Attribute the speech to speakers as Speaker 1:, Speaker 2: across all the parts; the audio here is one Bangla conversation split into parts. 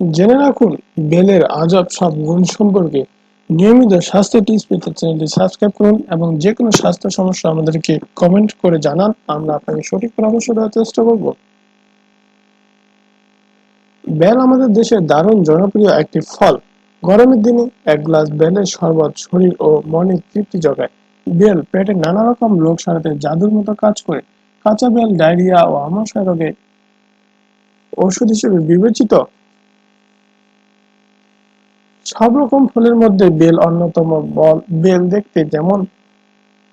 Speaker 1: জেনে রাখুন, বেলের আজব সব গুণ সম্পর্কে নিয়মিত স্বাস্থ্য টিপস পেতে চ্যানেলটি সাবস্ক্রাইব করুন এবং যে কোনো স্বাস্থ্য সমস্যা আমাদেরকে কমেন্ট করে জানান, আমরা আপনাকে সঠিক পরামর্শ দেওয়ার চেষ্টা করব। বেল আমাদের দেশের দারুণ জনপ্রিয় একটি ফল। গরমের দিনে এক গ্লাস বেলের শরবত শরীর ও মনে তৃপ্তি জোগায় বেল পেটে নানা রকম রোগ সারাতে জাদুর মতো কাজ করে। কাঁচা বেল, ডায়রিয়া ও আমাশয় রোগে ওষুধ হিসেবে বিবেচিত। সব রকম ফলের মধ্যে বেল অন্যতম বল, বেল দেখতে যেমন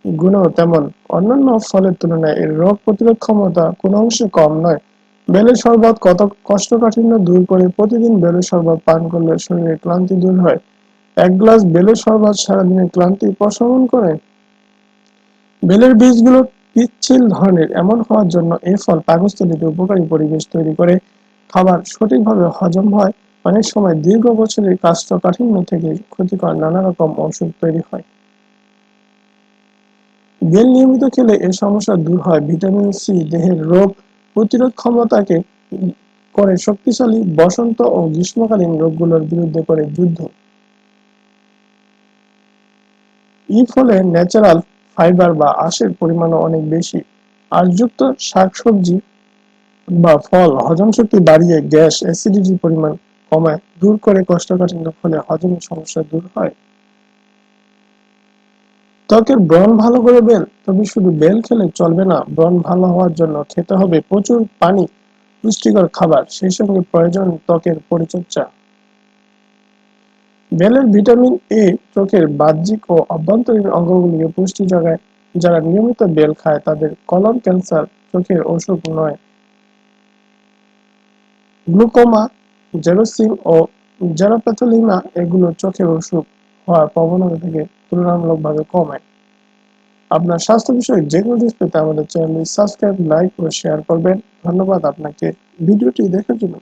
Speaker 1: গুণ তেমন। অন্যান্য ফলের তুলনায় এর রোগ প্রতিরোধ ক্ষমতা কোনো অংশে কম নয়। বেলের শরবত কত কষ্টকাঠিন্য দূর করে প্রতিদিন বেলের শরবত পান করলে শরীরে ক্লান্তি দূর হয়। এক গ্লাস বেলের শরবত সারাদিনের ক্লান্তি প্রশমন করে। বেলের বীজগুলো পিচ্ছিল ধরনের, এমন হওয়ার জন্য এই ফল পাকস্থলীতে উপকারী পরিবেশ তৈরি করে। খাবার সঠিকভাবে হজম হয়। অনেক সময় দীর্ঘ বছরের কাষ্ঠকাঠিন্য থেকে ক্ষতিকর নানা রকম ওষুধ তৈরি হয়। বেল নিয়মিত খেলে এ সমস্যা দূর হয়। ভিটামিন সি, দেহের রোগ প্রতিরোধ ক্ষমতাকে করে শক্তিশালী, বসন্ত ও গ্রীষ্মকালীন রোগগুলোর বিরুদ্ধে করে যুদ্ধ। ই ফলে ন্যাচারাল ফাইবার বা আঁশের পরিমাণও অনেক বেশি। আশযুক্ত শাকসবজি বা ফল হজম শক্তি বাড়িয়ে গ্যাস অ্যাসিডিটির পরিমাণ কমায় দূর করে কোষ্ঠকাঠিন্য ফলে হজমের সমস্যা দূর হয়। ত্বকের ব্রণ ভালো করে বেল, তবে শুধু বেল খেলে চলবে না, ব্রণ ভালো হওয়ার জন্য খেতে হবে প্রচুর পানি, পুষ্টিকর খাবার, সেই সঙ্গে প্রয়োজন ত্বকের পরিচর্যা। বেলের ভিটামিন এ চোখের বাহ্যিক ও অভ্যন্তরীণ অঙ্গগুলিকে পুষ্টি যোগায়। যারা নিয়মিত বেল খায়, তাদের কলম ক্যান্সার চোখের অসুখ নয়। গ্লুকোমা জেরোসিম ও জেরোপ্যাথোলিমা এগুলো চোখের অসুখ হওয়ার প্রবণতা থেকে তুলনামূলকভাবে কমায় আপনার স্বাস্থ্য বিষয়ে যে কোনো জিনিস পেতে আমাদের চ্যানেলটি সাবস্ক্রাইব, লাইক ও শেয়ার করবেন। ধন্যবাদ আপনাকে। ভিডিওটি দেখার জন্য।